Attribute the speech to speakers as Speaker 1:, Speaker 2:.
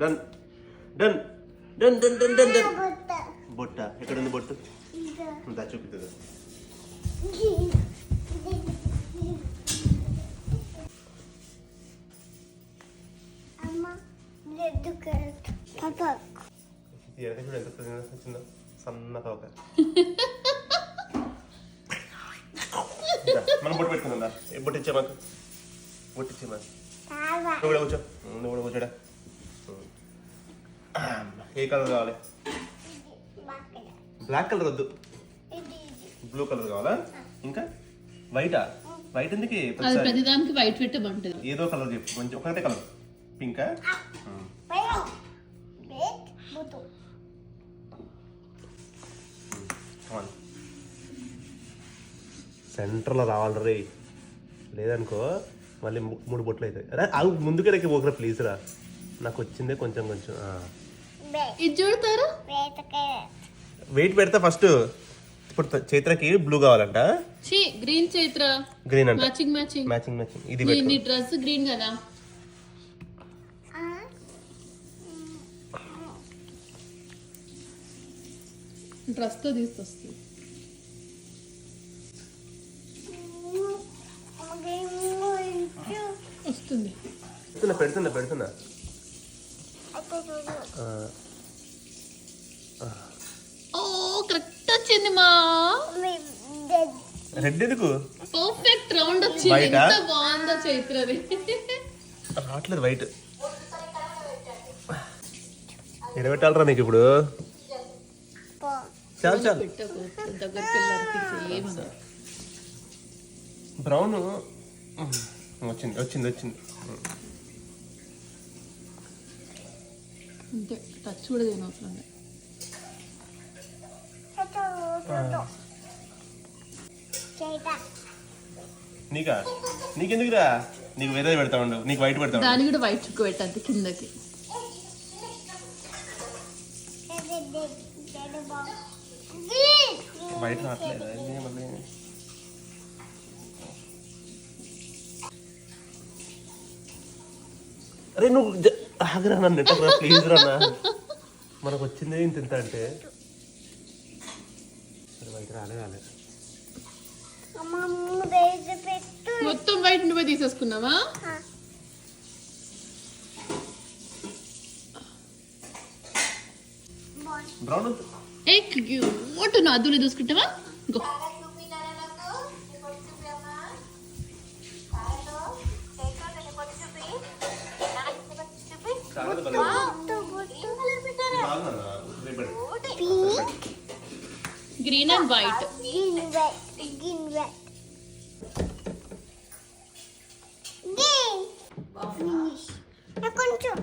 Speaker 1: Done డన్ డన్ డన్ డన్ డన్ డన్ బొట్ట ఎక్కడ ఉంది బొట్టు అంతా చూపిస్తుంది
Speaker 2: అమ్మ రెడ్ కలర్ పాపా
Speaker 1: ఈ ఎనక చూడు ఎంత చిన్న చిన్న సన్న తోక దా, మనం బొట్టు పెట్టుకుందాం దా. ఏ బొట్టు ఇచ్చే మాకు బొట్టు ఇచ్చే మాకు
Speaker 2: తావా
Speaker 1: నువ్వు కూడా కూర్చో నువ్వు కూడా కూర్చోడా ఏ కలర్ కావాలి. బ్లాక్ కలర్ వద్దు. బ్లూ కలర్ కావాలా? ఇంకా? వైటా? వైట్ ఎందుకు?
Speaker 3: ప్రతిదానికి వైట్ పెట్టే బాగుంటుంది.
Speaker 1: ఏదో కలర్ చెప్పు. కొంచెం ఒకటే కలర్. పింకా?
Speaker 2: రెడ్ బుతు
Speaker 1: సెంటర్లో రావాలి రే లేదనుకో మళ్ళీ మూడు బొట్లు అవుతాయి. అరే అవి ముందుకే రేకి పోకరా ప్లీజ్ రా. నాకు వచ్చిందే కొంచెం కొంచెం
Speaker 3: ఇది చూడతారు?
Speaker 1: వెయిట్ పెడతా ఫస్ట్. ఇప్పుడు చైత్రకి బ్లూ కావాలంట.
Speaker 3: చీ గ్రీన్ చైత్ర.
Speaker 1: గ్రీన్ అంట.
Speaker 3: Matching matching.
Speaker 1: Matching matching. ఇది
Speaker 3: నీ డ్రెస్ గ్రీన్ కదా.
Speaker 2: ఆ?
Speaker 3: డ్రెస్తో తీసుకొస్తుంది వస్తుంది.
Speaker 1: పెడుతున్నా పెడుతున్నా పెడుతున్నా.
Speaker 3: ఓ కరెక్ట్ వచ్చింది మా
Speaker 2: రెడ్
Speaker 1: ఎందుకు?
Speaker 3: పర్ఫెక్ట్ రౌండ్ వచ్చింది? ఎంత బాగుందో చైత్రది
Speaker 1: రావట్లేదు వైట్ ఎడబెట్టాలరా నీకు ఇప్పుడు? చాలు చాలు. బ్రౌన్ వచ్చింది వచ్చింది వచ్చింది.
Speaker 3: అంతే టచ్ కూడా దేని అవసరం లేదు.
Speaker 2: చూడు చేత
Speaker 1: నీకా నీకెందుకురా నీకు వేరే పెడతా ఉండు నీకు వైట్ పెడతా ఉండు
Speaker 3: దాన్ని కూడా వైట్ చుక్క పెట్టద్దు కిందకి
Speaker 2: రెడ్ రెడ్ బాల్
Speaker 1: వైట్ రావట్లేదు ఏంది మళ్ళీ అరే నువ్వు జ- ఆగరా నన్ను ప్లీజ్ రా నా మనకు వచ్చిందే ఇంత ఇంత అంటే? వైట్
Speaker 3: మొత్తం వైట్ నువ్వే తీసేసుకున్నావా?
Speaker 1: బ్రౌన్
Speaker 3: ఏ నువ్వు అద్దులు చూసుకుంటావా go Green and white
Speaker 2: Green red, green red. Green. Finish. కొంచెం